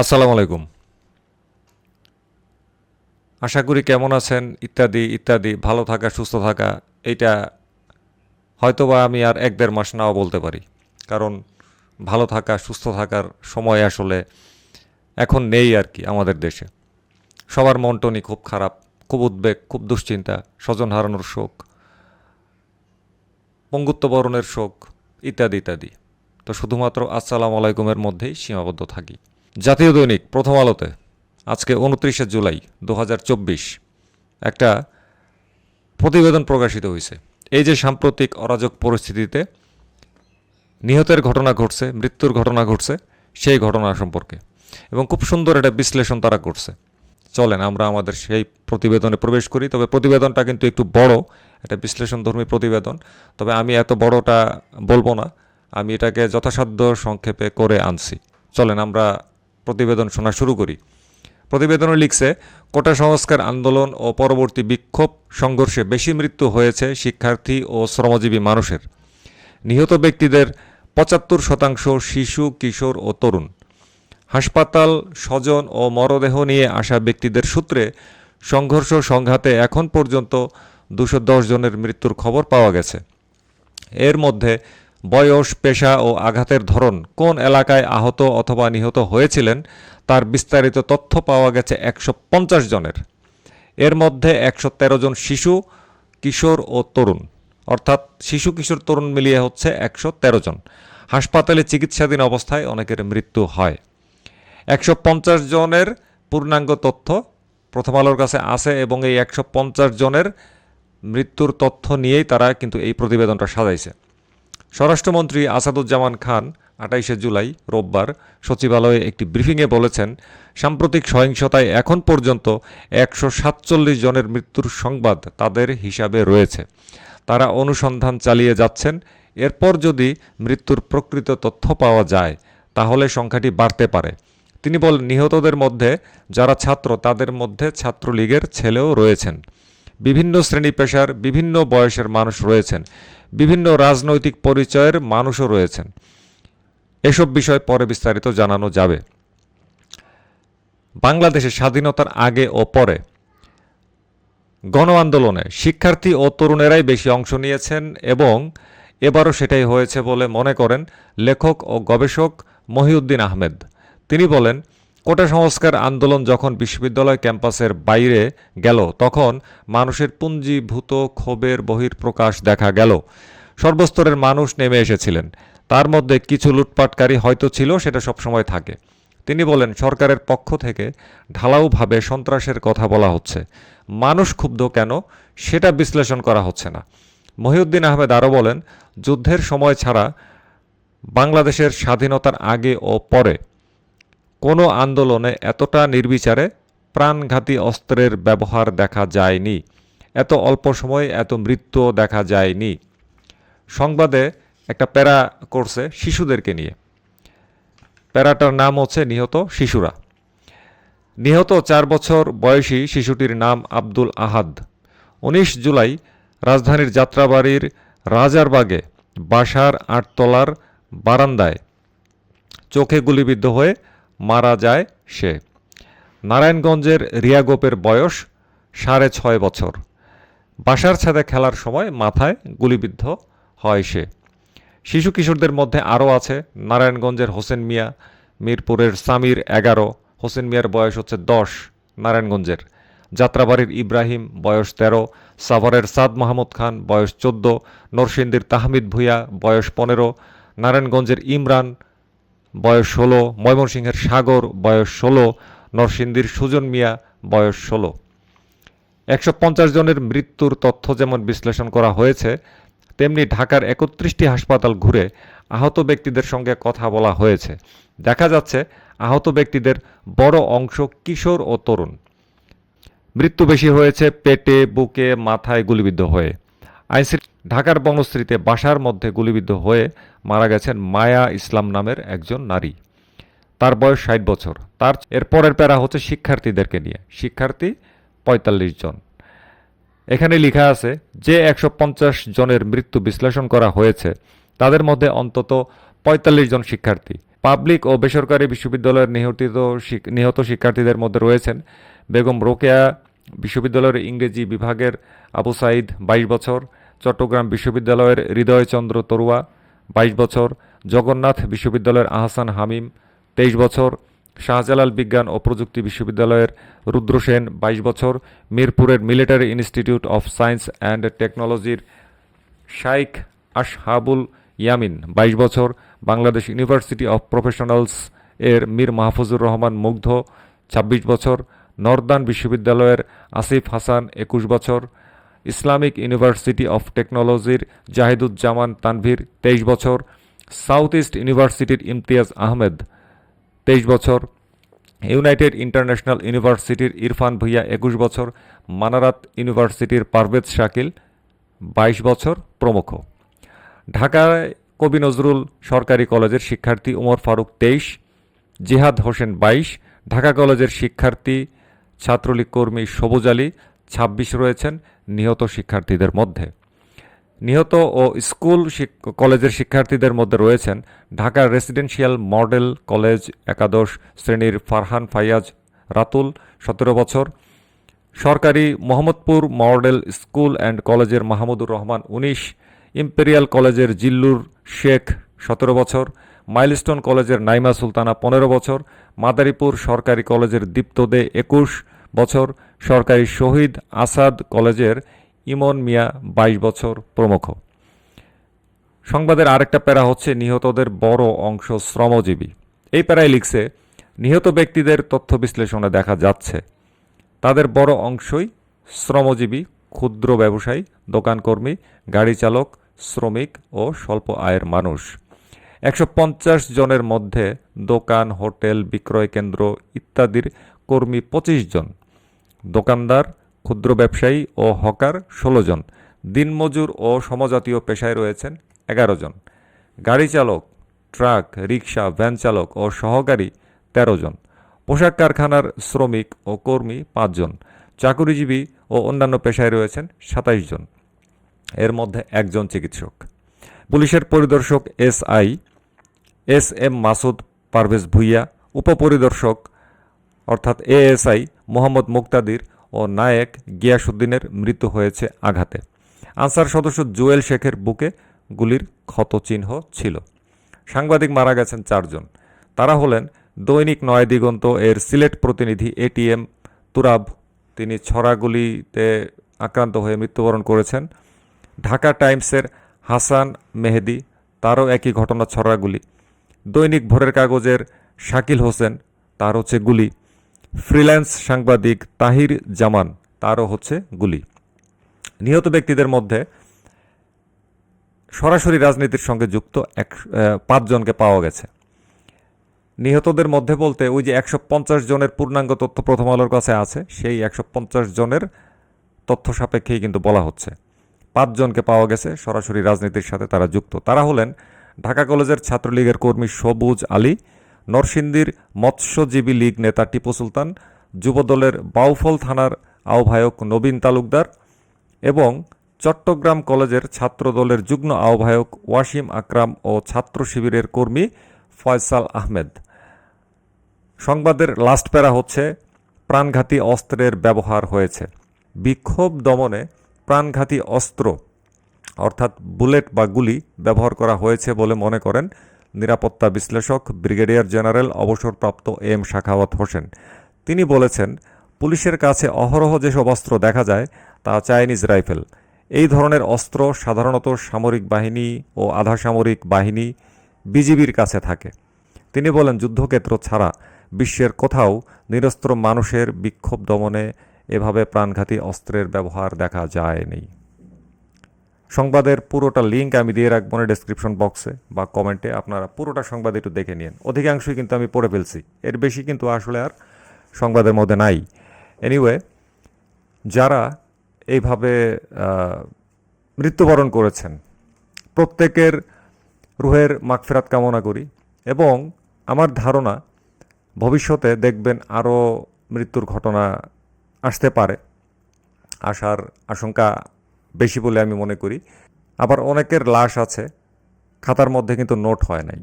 আসসালামু আলাইকুম। আশা করি কেমন আছেন? ইত্যাদি ইত্যাদি। ভালো থাকা, সুস্থ থাকা, এইটা হয়তোবা আমি আর এক দেড় মাস নাও বলতে পারি। কারণ ভালো থাকা, সুস্থ থাকার সময় আসলে এখন নেই আর কি আমাদের দেশে। সবার মন টনি খুব খারাপ, খুব উদ্বেগ, খুব দুশ্চিন্তা, স্বজন হারানোর শোক পঙ্গুত্ববরণের শোক, ইত্যাদি ইত্যাদি। তো শুধুমাত্র আসসালামু আলাইকুমের মধ্যেই সীমাবদ্ধ থাকি। জাতীয় দৈনিক প্রথম আলোতে, আজকে উনত্রিশে জুলাই দু হাজার চব্বিশ, একটা প্রতিবেদন প্রকাশিত হয়েছে। এই যে সাম্প্রতিক অরাজক পরিস্থিতিতে নিহতের ঘটনা ঘটছে, মৃত্যুর ঘটনা ঘটছে, সেই ঘটনা সম্পর্কে, এবং খুব সুন্দর একটা বিশ্লেষণ তারা করছে। চলেন, আমরা আমাদের সেই প্রতিবেদনে প্রবেশ করি, তবে প্রতিবেদনটা কিন্তু একটু বড়, একটা বিশ্লেষণধর্মী প্রতিবেদন। তবে আমি এত বড়টা বলব না, আমি এটাকে যথাসাধ্য সংক্ষেপে করে আনছি। চলেন, আমরা প্রতিবেদন শোনা শুরু করি। প্রতিবেদনে লিখছে, কোটা সংস্কার আন্দোলন ও পরবর্তী বিক্ষোভ, সংঘর্ষে বেশি মৃত্যু হয়েছে শিক্ষার্থী ও শ্রমজীবী মানুষের। নিহত ব্যক্তিদের পঁচাত্তর শতাংশ শিশু, কিশোর ও তরুণ। হাসপাতাল, স্বজন ও মরদেহ নিয়ে আসা ব্যক্তিদের সূত্রে সংঘর্ষ সংঘাতে এখন পর্যন্ত দুশো জনের মৃত্যুর খবর পাওয়া গেছে। এর মধ্যে বয়স, পেশা ও আঘাতের ধরন কোন এলাকায় আহত অথবা নিহত হয়েছিলেন তার বিস্তারিত তথ্য পাওয়া গেছে একশো পঞ্চাশ জনের। এর মধ্যে একশো তেরো জন শিশু, কিশোর ও তরুণ। অর্থাৎ শিশু, কিশোর, তরুণ মিলিয়ে হচ্ছে একশো তেরো জন। হাসপাতালে চিকিৎসাধীন অবস্থায় অনেকের মৃত্যু হয়। একশো পঞ্চাশ জনের পূর্ণাঙ্গ তথ্য প্রথম আলোর কাছে আছে এবং এই একশো পঞ্চাশ জনের মৃত্যুর তথ্য নিয়েই তারা কিন্তু এই প্রতিবেদনটা সাজাইছে। স্বরাষ্ট্রমন্ত্রী আসাদুজ্জামান খান আটাইশে জুলাই রোববার সচিবালয়ে একটি ব্রিফিংয়ে বলেছেন, সাম্প্রতিক সহিংসতায় এখন পর্যন্ত একশো সাতচল্লিশ জনের মৃত্যুর সংবাদ তাদের হিসাবে রয়েছে। তারা অনুসন্ধান চালিয়ে যাচ্ছেন, এরপর যদি মৃত্যুর প্রকৃত তথ্য পাওয়া যায়, তাহলে সংখ্যাটি বাড়তে পারে। তিনি বলেন, নিহতদের মধ্যে যারা ছাত্র, তাদের মধ্যে ছাত্রলীগের ছেলেও রয়েছেন। বিভিন্ন শ্রেণি পেশার বিভিন্ন বয়সের মানুষ রয়েছেন। বিভিন্ন রাজনৈতিক পরিচয়ের মানুষও রয়েছেন। এসব বিষয় পরে বিস্তারিত জানানো যাবে। বাংলাদেশের স্বাধীনতার আগে ও পরে গণ আন্দোলনে শিক্ষার্থী ও তরুণেরাই বেশি অংশ নিয়েছেন এবং এবারও সেটাই হয়েছে বলে মনে করেন লেখক ও গবেষক মহিউদ্দিন আহমেদ। তিনি বলেন কোটা সংস্কার আন্দোলন যখন বিশ্ববিদ্যালয় ক্যাম্পাসের বাইরে গেল, তখন মানুষের পুঞ্জীভূত ক্ষোভের বহির্প্রকাশ দেখা গেল। সর্বস্তরের মানুষ নেমে এসেছিলেন। তার মধ্যে কিছু লুটপাটকারী হয়তো ছিল, সেটা সবসময় থাকে। তিনি বলেন, সরকারের পক্ষ থেকে ঢালাওভাবে সন্ত্রাসের কথা বলা হচ্ছে। মানুষ ক্ষুব্ধ কেন? সেটা বিশ্লেষণ করা হচ্ছে না। মহিউদ্দিন আহমেদ আরও বলেন, যুদ্ধের সময় ছাড়া বাংলাদেশের স্বাধীনতার আগে ও পরে কোনো আন্দোলনে এতটা নির্বিচারে প্রাণঘাতী অস্ত্রের ব্যবহার দেখা যায়নি। এত অল্প সময়ে এত মৃত্যু দেখা যায়নি। সংবাদে একটা প্যারা করছে শিশুদেরকে নিয়ে। প্যারাটার নাম হচ্ছে নিহত শিশুরা। নিহত চার বছর বয়সী শিশুটির নাম আব্দুল আহাদ। উনিশ জুলাই রাজধানীর যাত্রাবাড়ির রাজারবাগে বাসার আটতলার বারান্দায় চোখে গুলিবিদ্ধ হয়ে মারা যায় সে। নারায়ণগঞ্জের রিয়াগোপের বয়স সাড়ে ছয় বছর। বাসার ছাদে খেলার সময় মাথায় গুলিবিদ্ধ হয় সে। শিশু কিশোরদের মধ্যে আরও আছে নারায়ণগঞ্জের হোসেন মিয়া, মিরপুরের সামির এগারো, হোসেন মিয়ার বয়স হচ্ছে দশ, নারায়ণগঞ্জের। যাত্রাবাড়ির ইব্রাহিম বয়স তেরো, সাভারের সাদ মাহমুদ খান বয়স চোদ্দ, নরসিংদীর তাহমিদ ভুইয়া বয়স পনেরো, নারায়ণগঞ্জের ইমরান বয়স ষোলো, ময়মনসিংহের সাগর, বয়স ষোলো, নরসিংদীর সুজন মিয়া, বয়স ষোলো। একশো পঞ্চাশ জনের মৃত্যুর তথ্য যেমন বিশ্লেষণ করা হয়েছে, তেমনি ঢাকার একত্রিশটি হাসপাতাল ঘুরে আহত ব্যক্তিদের সঙ্গে কথা বলা হয়েছে। দেখা যাচ্ছে, আহত ব্যক্তিদের বড় অংশ কিশোর ও তরুণ। মৃত্যু বেশি হয়েছে পেটে, বুকে, মাথায় গুলিবিদ্ধ হয়ে। আইসি ঢাকার বনশ্রীতে বাসার মধ্যে গুলিবিদ্ধ হয়ে মারা গেছেন মায়া ইসলাম নামের একজন নারী। তার বয়স ষাট বছর। তার এর পরের প্যারা হচ্ছে শিক্ষার্থীদেরকে নিয়ে। শিক্ষার্থী পঁয়তাল্লিশ জন। এখানে লেখা আছে, যে একশো পঞ্চাশ জনের মৃত্যু বিশ্লেষণ করা হয়েছে, তাদের মধ্যে অন্তত পঁয়তাল্লিশ জন শিক্ষার্থী। পাবলিক ও বেসরকারি বিশ্ববিদ্যালয়ের নিহত শিক- নিহত শিক্ষার্থীদের মধ্যে রয়েছেন বেগম রোকেয়া বিশ্ববিদ্যালয়ের ইংরেজি বিভাগের আবু সাইদ বাইশ বছর চট্টগ্রাম বিশ্ববিদ্যালয়ের হৃদয়চন্দ্র তরুয়া, বাইশ বছর, জগন্নাথ বিশ্ববিদ্যালয়ের আহসান হামিম, তেইশ বছর, শাহজালাল বিজ্ঞান ও প্রযুক্তি বিশ্ববিদ্যালয়ের রুদ্র সেন, বাইশ বছর, মিরপুরের military institute of science and টেকনোলজির শাইখ আশহাবুল ইয়ামিন, বাইশ বছর, বাংলাদেশ ইউনিভার্সিটি অফ প্রফেশনালস এর মীর মাহফুজুর রহমান মুগ্ধ ২৬ বছর নর্দান বিশ্ববিদ্যালয়ের আসিফ হাসান, একুশ বছর ইসলামিক ইউনিভার্সিটি অফ টেকনোলজির জাহিদুজ্জামান তানভীর, তেইশ বছর। সাউথ ইস্ট ইউনিভার্সিটির ইমতিয়াজ আহমেদ, তেইশ বছর। ইউনাইটেড ইন্টারন্যাশনাল ইউনিভার্সিটির ইরফান ভুইয়া, একুশ বছর। মানারাত ইউনিভার্সিটির পারভেজ শাকিল, বাইশ বছর প্রমুখ। ঢাকায় কবি নজরুল সরকারি কলেজের শিক্ষার্থী উমর ফারুক, তেইশ। জিহাদ হোসেন, বাইশ। ঢাকা কলেজের শিক্ষার্থী, ছাত্রলীগ কর্মী সবুজ আলী ছাব্বিশ রয়েছেন নিহত শিক্ষার্থীদের মধ্যে। নিহত ও স্কুল কলেজের শিক্ষার্থীদের মধ্যে রয়েছেন ঢাকার রেসিডেন্সিয়াল মডেল কলেজ একাদশ শ্রেণির ফারহান ফাইয়াজ রাতুল, সতেরো বছর। সরকারি মোহাম্মদপুর মডেল স্কুল অ্যান্ড কলেজের মাহমুদুর রহমান উনিশ। ইম্পেরিয়াল কলেজের জিল্লুর শেখ সতেরো বছর। মাইলস্টোন কলেজের নাইমা সুলতানা পনেরো বছর। মাদারীপুর সরকারি কলেজের দীপ্ত দে একুশ। বছর সরকারি শহীদ আসাদ কলেজের ইমন মিয়া বাইশ বছর প্রমুখ। সংবাদের আরেকটা প্যারা হচ্ছে নিহতদের বড় অংশ শ্রমজীবী। এই প্যারায় লিখছে, নিহত ব্যক্তিদের তথ্য বিশ্লেষণে দেখা যাচ্ছে। তাদের বড় অংশই শ্রমজীবী, ক্ষুদ্র ব্যবসায়ী, দোকানকর্মী, গাড়ি চালক, শ্রমিক ও স্বল্প আয়ের মানুষ। একশো পঞ্চাশ জনের মধ্যে দোকান, হোটেল, বিক্রয় কেন্দ্র ইত্যাদির কর্মী পঁচিশ জন। দোকানদার, ক্ষুদ্র ব্যবসায়ী ও হকার ষোলো জন। দিনমজুর ও সমজাতীয় পেশায় রয়েছেন এগারো জন। গাড়ি চালক, ট্রাক রিক্সা ভ্যান চালক ও সহকারী তেরো জন। পোশাক কারখানার শ্রমিক ও কর্মী পাঁচজন চাকুরিজীবী ও অন্যান্য পেশায় রয়েছেন সাতাইশ জন। এর মধ্যে একজন চিকিৎসক। পুলিশের পরিদর্শক S I, S M Masud Parvez Bhuiyan, উপপরিদর্শক অর্থাৎ এএসআই মোহাম্মদ মুক্তাদির ও নায়েক গিয়াসুদ্দিনের মৃত্যু হয়েছে আঘাতে। আনসার সদস্য জুয়েল শেখের বুকে গুলির ক্ষতচিহ্ন ছিল। সাংবাদিক মারা গেছেন চারজন। তারা হলেন দৈনিক নয় দিগন্ত এর সিলেট প্রতিনিধি এটিএম তুরাব। তিনি ছড়াগুলিতে আক্রান্ত হয়ে মৃত্যুবরণ করেছেন। ঢাকা টাইমসের হাসান মেহেদি, তারও একই ঘটনা ছড়াগুলি। দৈনিক ভোরের কাগজের শাকিল হোসেন, তার হচ্ছে গুলি। ফ্রিল্যান্স সাংবাদিক তাহির জামান, তারও হচ্ছে গুলি। নিহত ব্যক্তিদের মধ্যে সরাসরি রাজনীতির সঙ্গে যুক্ত এক পাঁচজনকে পাওয়া গেছে। নিহতদের মধ্যে বলতে ওই যে একশো পঞ্চাশ জনের পূর্ণাঙ্গ তথ্য প্রথম আলোর কাছে আছে, সেই একশো পঞ্চাশ জনের তথ্য সাপেক্ষেই কিন্তু বলা হচ্ছে। পাঁচজনকে পাওয়া গেছে, সরাসরি রাজনীতির সাথে তারা যুক্ত। তারা হলেন ঢাকা কলেজের ছাত্রলীগের কর্মী সবুজ আলী নরসিংদীর মৎস্যজীবী লীগ নেতা টিপু সুলতান, যুবদলের বাউফল থানার আহ্বায়ক নবীন তালুকদার এবং চট্টগ্রাম কলেজের ছাত্রদলের যুগ্ম আহ্বায়ক ওয়াসিম আকরাম ও ছাত্র শিবিরের কর্মী ফয়সাল আহমেদ। সংবাদের লাস্ট প্যারা হচ্ছে, প্রাণঘাতী অস্ত্রের ব্যবহার হয়েছে। বিক্ষোভ দমনে প্রাণঘাতী অস্ত্র, অর্থাৎ বুলেট বা গুলি ব্যবহার করা হয়েছে বলে মনে করেন নিরাপত্তা বিশ্লেষক, ব্রিগেডিয়ার জেনারেল, অবসরপ্রাপ্ত এম শাখাওয়াত হোসেন। তিনি বলেছেন, পুলিশের কাছে অহরহ যেসব অস্ত্র দেখা যায়, তা চাইনিজ রাইফেল। এই ধরনের অস্ত্র সাধারণত সামরিক বাহিনী ও আধাসামরিক বাহিনী বিজিবির কাছে থাকে। তিনি বলেন, যুদ্ধক্ষেত্র ছাড়া বিশ্বের কোথাও নিরস্ত্র মানুষের বিক্ষোভ দমনে এভাবে প্রাণঘাতী অস্ত্রের ব্যবহার দেখা যায়নি। সংবাদের পুরোটা লিঙ্ক আমি দিয়ে রাখব না ডেসক্রিপশন বক্সে বা কমেন্টে আপনারা পুরোটা সংবাদ একটু দেখে নিন অধিকাংশই কিন্তু আমি পড়ে ফেলছি। এর বেশি কিন্তু আসলে আর সংবাদের মধ্যে নাই। এনিওয়ে যারা এইভাবে মৃত্যুবরণ করেছেন, প্রত্যেকের রুহের মাগফেরাত কামনা করি এবং আমার ধারণা ভবিষ্যতে দেখবেন আরও মৃত্যুর ঘটনা আসতে পারে। আসার আশঙ্কা বেশি বলে আমি মনে করি। আবার অনেকের লাশ আছে, খাতার মধ্যে কিন্তু নোট হয় নাই।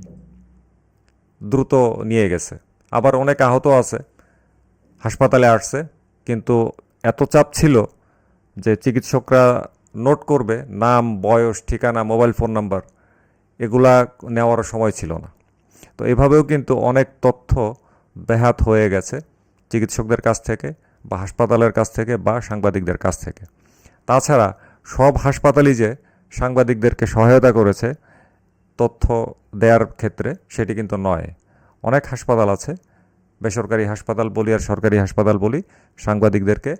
দ্রুত নিয়ে গেছে। আবার অনেক আহত আছে, হাসপাতালে আসছে, কিন্তু এত চাপ ছিল যে চিকিৎসকরা নোট করবে, নাম, বয়স, ঠিকানা, মোবাইল ফোন নাম্বার, এগুলা নেওয়ার সময় ছিল না। তো এভাবেও কিন্তু অনেক তথ্য ব্যাহাত হয়ে গেছে চিকিৎসকদের কাছ থেকে বা হাসপাতালের কাছ থেকে বা সাংবাদিকদের কাছ থেকে। তাছাড়া সব হাসপাতালই যে সাংবাদিকদেরকে সহায়তা করেছে, তথ্য দেওয়ার ক্ষেত্রে সেটি কিন্তু নয়। অনেক হাসপাতাল আছে, বেসরকারি হাসপাতাল বলি আর সরকারি হাসপাতাল বলি, সাংবাদিকদেরকে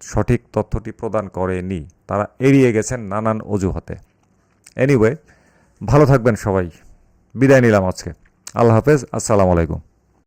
সঠিক তথ্যটি প্রদান করেনি। তারা এড়িয়ে গেছেন নানান অজুহাতে। এনিওয়ে ভালো থাকবেন সবাই। বিদায় নিলাম আজকে। আল্লাহ হাফেজ, আসসালামু আলাইকুম।